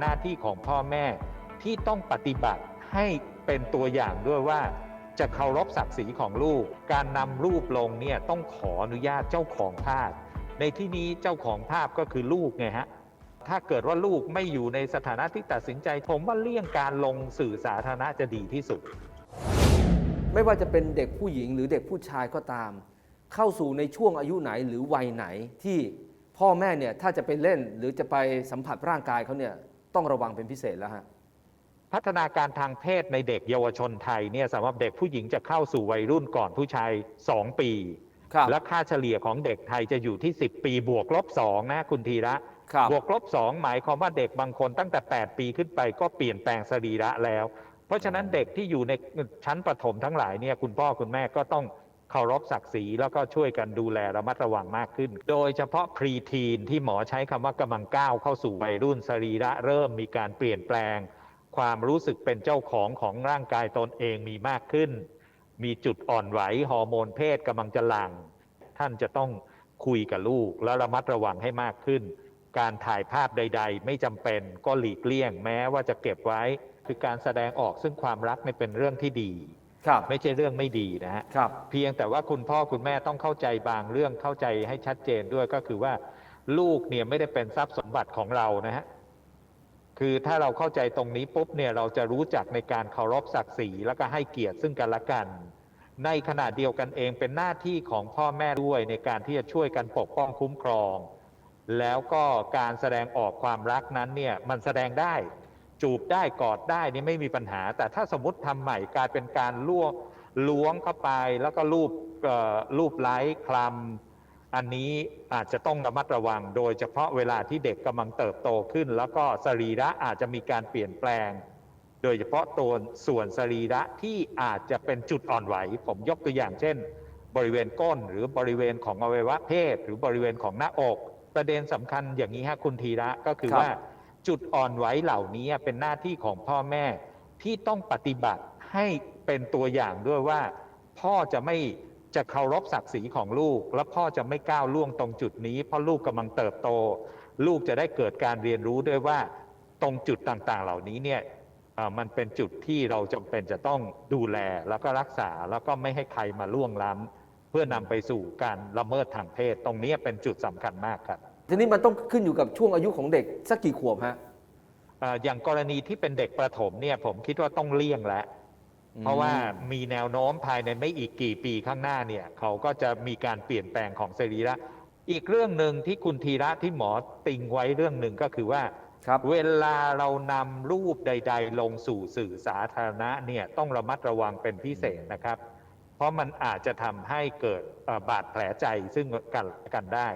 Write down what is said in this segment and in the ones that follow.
หน้าที่ของพ่อแม่ที่ต้องปฏิบัติให้เป็นตัวอย่างด้วยว่า จะเคารพศักดิ์ศรีของลูก การนำรูปลงเนี่ยต้องขออนุญาตเจ้าของภาพ ในที่นี้เจ้าของภาพก็คือลูกไงฮะถ้าเกิดว่าลูกไม่อยู่ในสถานะที่ตัดสินใจ ผมว่าเลี่ยงการลงสื่อสาธารณะจะดีที่สุด ไม่ว่าจะเป็นเด็กผู้หญิงหรือเด็กผู้ชายก็ตาม เข้าสู่ในช่วงอายุไหนหรือวัยไหนที่พ่อแม่เนี่ยถ้าจะไปเล่นหรือจะไปสัมผัสร่างกายเขาเนี่ย ต้องระวังเป็นพิเศษแล้วฮะพัฒนาการทางเพศในเด็กเยาวชนไทยเนี่ยสำหรับเด็กผู้หญิงจะเข้าสู่วัยรุ่นก่อนผู้ชาย 2 ปีครับและค่าเฉลี่ยของเด็กไทยจะอยู่ที่ 10 ปีบวกลบ2นะคุณธีระครับบวกลบ2หมายความว่าเด็กบางคนตั้งแต่ 8 ปีขึ้นไปก็เปลี่ยนแปลงสรีระแล้ว เพราะฉะนั้นเด็กที่อยู่ในชั้นประถมทั้งหลายเนี่ยคุณพ่อคุณแม่ก็ต้อง เคารพศักดิ์ศรีแล้วก็ช่วยกันดูแลระมัดระวังมากขึ้น โดยเฉพาะพรีทีนที่หมอใช้คำว่ากำลังก้าวเข้าสู่วัยรุ่นสรีระเริ่มมีการเปลี่ยนแปลง ความรู้สึกเป็นเจ้าของของร่างกายตนเองมีมากขึ้น มีจุดอ่อนไหวฮอร์โมนเพศกำลังจะหลั่งท่านจะต้องคุยกับลูกแล้วระมัดระวังให้มากขึ้น การถ่ายภาพใด ๆ ไม่จำเป็นก็หลีกเลี่ยงแม้ว่าจะเก็บไว้ คือการแสดงออกซึ่งความรักเป็นเรื่องที่ดี ครับไม่ใช่เรื่องไม่ดีนะฮะครับ เพียงแต่ว่าคุณพ่อคุณแม่ต้องเข้าใจบางเรื่องเข้าใจให้ชัดเจนด้วยก็คือว่าลูกเนี่ยไม่ได้เป็นทรัพย์สมบัติของเรานะฮะคือถ้าเราเข้าใจตรงนี้ปุ๊บเนี่ยเราจะรู้จักในการเคารพศักดิ์ศรีแล้วก็ให้เกียรติซึ่งกันและกัน ในขณะเดียวกันเองเป็นหน้าที่ของพ่อแม่ด้วยในการที่จะช่วยกันปกป้องคุ้มครอง แล้วก็การแสดงออกความรักนั้นเนี่ยมันแสดงได้ จูบได้กอดได้นี่ไม่มีปัญหา แต่ถ้าสมมติทำใหม่กลายเป็นการล่วงล้วงเข้าไปแล้วก็รูปรูปไล้คลำอันนี้อาจจะต้องระมัดระวัง โดยเฉพาะเวลาที่เด็กกำลังเติบโตขึ้น แล้วก็สรีระอาจจะมีการเปลี่ยนแปลง โดยเฉพาะตัวส่วนสรีระที่อาจจะเป็นจุดอ่อนไหว ผมยกตัวอย่างเช่น บริเวณก้นหรือบริเวณของอวัยวะเพศ หรือบริเวณของหน้าอก ประเด็นสำคัญอย่างนี้ฮะคุณธีระก็คือคว่า จุดอ่อนไหวเหล่านี้เป็นหน้าที่ของพ่อแม่ที่ต้องปฏิบัติให้เป็นตัวอย่างด้วยว่า พ่อจะไม่จะเคารพศักดิ์ศรีของลูก และพ่อจะไม่ก้าวล่วงตรงจุดนี้ เพราะลูกกำลังเติบโต ลูกจะได้เกิดการเรียนรู้ด้วยว่าตรงจุดต่างๆ เหล่านี้เนี่ยมันเป็นจุดที่เราจำเป็นจะต้องดูแลแล้วก็รักษาแล้วก็ไม่ให้ใครมาล่วงล้ำเพื่อนำไปสู่การละเมิดทางเพศ ตรงนี้เป็นจุดสำคัญมากครับ ทีนี้มันต้องขึ้นอยู่กับช่วงอายุของเด็กสักกี่ขวบฮะ เอ่ออย่างกรณีที่เป็นเด็กประถมเนี่ยผมคิดว่าต้องเลี่ยงแล้วเพราะว่ามีแนวโน้มภายในไม่อีกกี่ปีข้างหน้าเนี่ย เขาก็จะมีการเปลี่ยนแปลงของสรีระอีกเรื่องหนึ่งที่คุณธีระที่หมอติงไว้เรื่องหนึ่งก็คือว่า ครับ เวลาเรานำรูปใด ๆ ลงสู่สื่อสาธารณะเนี่ยต้องระมัดระวังเป็นพิเศษนะครับ เพราะมันอาจจะทำให้เกิดเอ่อบาดแผลใจซึ่งกันและกันได้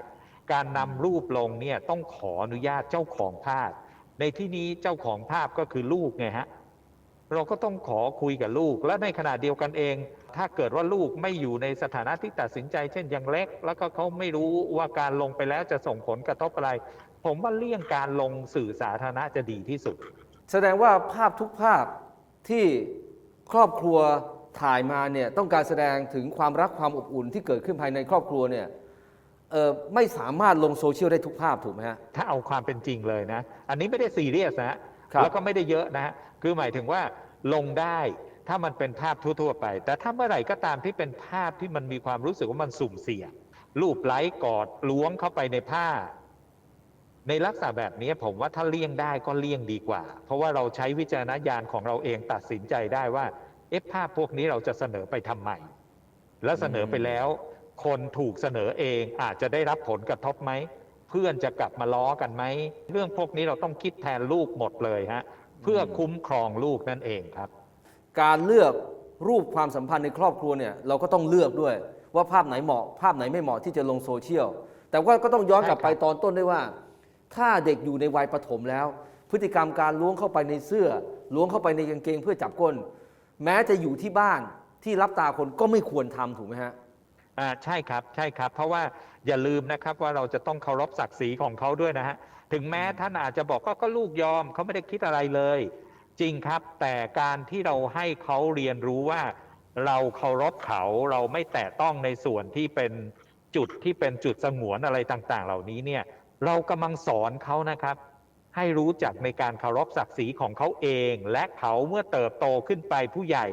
การนำรูปลงเนี่ยต้องขออนุญาตเจ้าของภาพ ในที่นี้เจ้าของภาพก็คือลูกไงฮะเราก็ต้องขอคุยกับลูก และในขณะเดียวกันเอง ถ้าเกิดว่าลูกไม่อยู่ในสถานะที่ตัดสินใจ เช่นยังเล็ก แล้วก็เขาไม่รู้ว่าการลงไปแล้วจะส่งผลกระทบอะไร ผมว่าเลี่ยงการลงสื่อสาธารณะจะดีที่สุด แสดงว่าภาพทุกภาพที่ครอบครัวถ่ายมาเนี่ยต้องการแสดงถึงความรักความอบอุ่นที่เกิดขึ้นภายในครอบครัวเนี่ย เออไม่สามารถลงโซเชียลได้ทุกภาพถูกไหมฮะ ถ้าเอาความเป็นจริงเลยนะ อันนี้ไม่ได้ซีเรียสนะฮะครับ แล้วก็ไม่ได้เยอะนะฮะคือหมายถึงว่าลงได้ถ้ามันเป็นภาพทั่ว ๆ ไป แต่ถ้าเมื่อไหร่ก็ตามที่เป็นภาพที่มันมีความรู้สึกว่ามันสุ่มเสี่ยง รูปไล้กอดล้วงเข้าไปในผ้า ในลักษณะแบบนี้ผมว่าถ้าเลี่ยงได้ก็เลี่ยงดีกว่า เพราะว่าเราใช้วิจารณญาณของเราเองตัดสินใจได้ว่า เอ๊ะภาพพวกนี้เราจะเสนอไปทำไม แล้วเสนอไปแล้ว คนถูกเสนอเองอาจจะได้รับผลกระทบไหม เพื่อนจะกลับมาล้อกันไหม เรื่องพวกนี้เราต้องคิดแทนลูกหมดเลยฮะเพื่อคุ้มครองลูกนั่นเองครับ การเลือกรูปความสัมพันธ์ในครอบครัวเนี่ยเราก็ต้องเลือกด้วย ว่าภาพไหนเหมาะ ภาพไหนไม่เหมาะที่จะลงโซเชียลแต่ว่าก็ต้องย้อนกลับไปตอนต้นด้วยว่า ถ้าเด็กอยู่ในวัยประถมแล้ว พฤติกรรมการล้วงเข้าไปในเสื้อล้วงเข้าไปในกางเกงเพื่อจับก้น แม้จะอยู่ที่บ้านที่รับตาคนก็ไม่ควรทำถูกไหมฮะ อ่าใช่ครับใช่ครับ เพราะว่าอย่าลืมนะครับว่าเราจะต้องเคารพศักดิ์ศรีของเขาด้วยนะฮะถึงแม้ท่านอาจจะบอกก็ก็ลูกยอมเขาไม่ได้คิดอะไรเลย จริงครับ แต่การที่เราให้เขาเรียนรู้ว่า เราเคารพเขาเราไม่แตะต้องในส่วนที่เป็นจุดที่เป็นจุดสงวนอะไรต่างๆ เหล่านี้เนี่ย เรากำลังสอนเขานะครับ ให้รู้จักในการเคารพศักดิ์ศรีของเขาเอง และเขาเมื่อเติบโตขึ้นไปผู้ใหญ่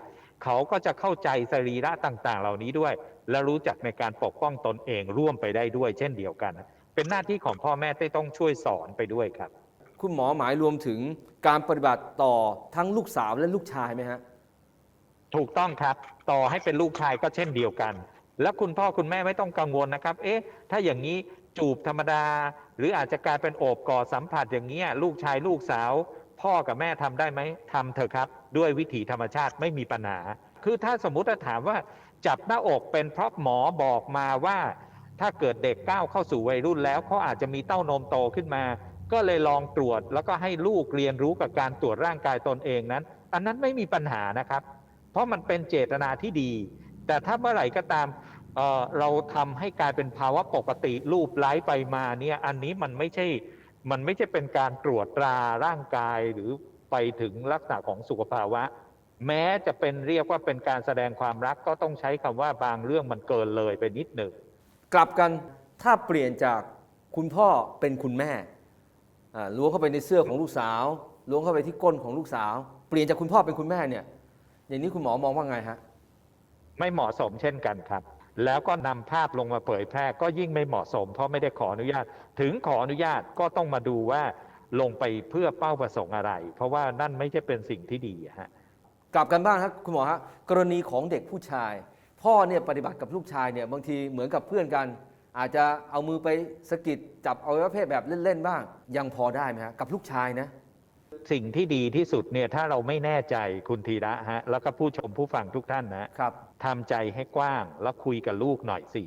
เขาก็จะเข้าใจสรีระต่างๆ เหล่านี้ด้วย และรู้จักในการปกป้องตนเองร่วมไปได้ด้วย เช่นเดียวกัน เป็นหน้าที่ของพ่อแม่ที่ต้องช่วยสอนไปด้วยครับ คุณหมอหมายรวมถึงการปฏิบัติต่อทั้งลูกสาวและลูกชายไหมฮะถูกต้องครับ ต่อให้เป็นลูกชายก็เช่นเดียวกัน แล้วคุณพ่อคุณแม่ไม่ต้องกังวลนะครับ เอ๊ะ ถ้าอย่างนี้จูบธรรมดา หรืออาจจะกลายเป็นโอบกอดสัมผัสอย่างนี้ยลูกชายลูกสาว พ่อกับแม่ทำได้ไหมทำเถอะครับ ด้วยวิถีธรรมชาติไม่มีปัญหา คือถ้าสมมุติว่าถามว่าจับหน้าอกเป็นเพราะหมอบอกมาว่า ถ้าเกิดเด็กก้าวเข้าสู่วัยรุ่นแล้วเขาอาจจะมีเต้านมโตขึ้นมา ก็เลยลองตรวจแล้วก็ให้ลูกเรียนรู้กับการตรวจร่างกายตนเองนั้น อันนั้นไม่มีปัญหานะครับ เพราะมันเป็นเจตนาที่ดี แต่ถ้าเมื่อไหร่ก็ตามเเราทำให้กลายเป็นภาวะปกติรูปไล้ไปมาเนี่ยอันนี้มันไม่ใช่มันไม่ใช่เป็นการตรวจตราร่างกายหรือไปถึงลักษณะของสุขภาวะ แม้จะเป็นเรียกว่าเป็นการแสดงความรักก็ต้องใช้คำว่าบางเรื่องมันเกินเลยไปนิดหนึ่ง กลับกันถ้าเปลี่ยนจากคุณพ่อเป็นคุณแม่อ่าล้วงเข้าไปในเสื้อของลูกสาวล้วงเข้าไปที่ก้นของลูกสาว เปลี่ยนจากคุณพ่อเป็นคุณแม่เนี่ย อย่างนี้คุณหมอมองว่าไงฮะ ไม่เหมาะสมเช่นกันครับ แล้วก็นำภาพลงมาเผยแพร่ก็ยิ่งไม่เหมาะสม เพราะไม่ได้ขออนุญาต ถึงขออนุญาตก็ต้องมาดูว่าลงไปเพื่อเป้าประสงค์อะไร เพราะว่านั่นไม่ใช่เป็นสิ่งที่ดีอะฮะ กลับกันบ้างครับคุณหมอฮะกรณีของเด็กผู้ชาย พ่อเนี่ยปฏิบัติกับลูกชายเนี่ยบางทีเหมือนกับเพื่อนกัน อาจจะเอามือไปสะกิดจับอวัยวะเพศแบบเล่นๆบ้าง ยังพอได้ไหมฮะกับลูกชายนะสิ่งที่ดีที่สุดเนี่ยถ้าเราไม่แน่ใจคุณธีระฮะแล้วก็ผู้ชมผู้ฟังทุกท่านนะครับทำใจให้กว้างแล้วคุยกับลูกหน่อยสิ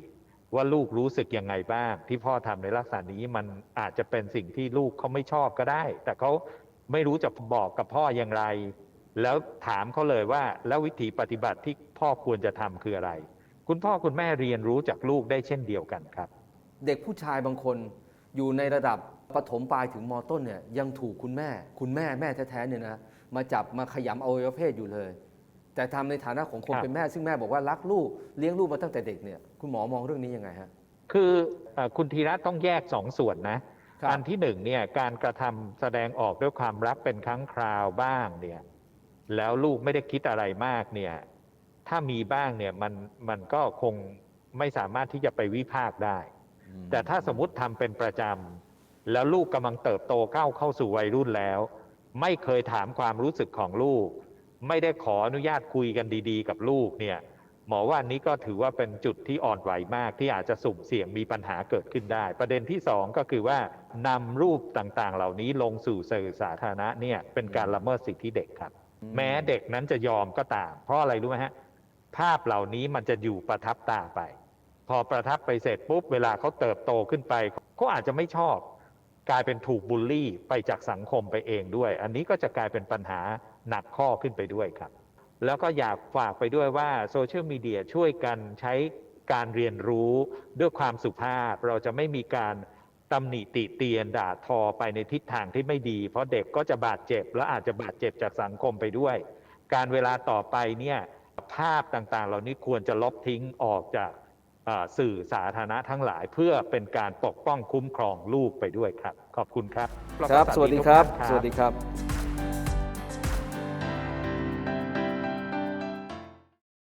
ว่าลูกรู้สึกยังไงบ้าง ที่พ่อทำในลักษณะนี้มันอาจจะเป็นสิ่งที่ลูกเขาไม่ชอบก็ได้ แต่เขาไม่รู้จะบอกกับพ่ออย่างไร แล้วถามเขาเลยว่าแล้ววิธีปฏิบัติที่พ่อควรจะทำคืออะไร คุณพ่อคุณแม่เรียนรู้จากลูกได้เช่นเดียวกันครับ เด็กผู้ชายบางคนอยู่ในระดับประถมปลายถึงมต้นเนี่ยยังถูกคุณแม่ คุณแม่แม่แท้ๆเนี่ยนะมาจับมาขยำอวัยวะเพศอยู่เลย แต่ทำในฐานะของคนครับเป็นแม่ ซึ่งแม่บอกว่ารักลูกเลี้ยงลูกมาตั้งแต่เด็กเนี่ยคุณหมอมองเรื่องนี้ยังไงฮะคือเอ่อคุณธีระต้องแยกสองส่วนนะครับอันที่หนึ่งเนี่ยการกระทำแสดงออกด้วยความรักเป็นครั้งคราวบ้างเนี่ย แล้วลูกไม่ได้คิดอะไรมากเนี่ยถ้ามีบ้างเนี่ยมันมันก็คงไม่สามารถที่จะไปวิพากษ์ได้ แต่ถ้าสมมติทำเป็นประจำแล้วลูกกำลังเติบโตเข้าเข้าสู่วัยรุ่นแล้ว ไม่เคยถามความรู้สึกของลูก ไม่ได้ขออนุญาตคุยกันดีๆ กับลูกเนี่ยหมอว่าอันนี้ก็ถือว่าเป็นจุดที่อ่อนไหวมากที่อาจจะสุ่มเสี่ยงมีปัญหาเกิดขึ้นได้ ประเด็นที่สองก็คือว่านำรูปต่างๆ เหล่านี้ลงสู่สื่อสาธารณะเนี่ยเป็นการละเมิดสิทธิเด็กครับอืม แม้เด็กนั้นจะยอมก็ตาม เพราะอะไรรู้ไหมฮะ ภาพเหล่านี้มันจะอยู่ประทับตาไป พอประทับไปเสร็จปุ๊บเวลาเขาเติบโตขึ้นไปเขาอาจจะไม่ชอบ กลายเป็นถูกบูลลี่ไปจากสังคมไปเองด้วย อันนี้ก็จะกลายเป็นปัญหาหนักข้อขึ้นไปด้วยครับ แล้วก็อยากฝากไปด้วยว่าโซเชียลมีเดียช่วยกันใช้การเรียนรู้ด้วยความสุภาพ เราจะไม่มีการ ตำหนิติเตียนด่าทอไปในทิศทางที่ไม่ดี เพราะเด็กก็จะบาดเจ็บ และอาจจะบาดเจ็บจากสังคมไปด้วย การเวลาต่อไปเนี่ยภาพต่างๆ เหล่านี้ควรจะลบทิ้งออกจากเอ่อสื่อสาธารณะทั้งหลาย เพื่อเป็นการปกป้องคุ้มครองลูกไปด้วยครับ ขอบคุณครับ ครับ สวัสดีครับทุกท่านสวัสดีครับ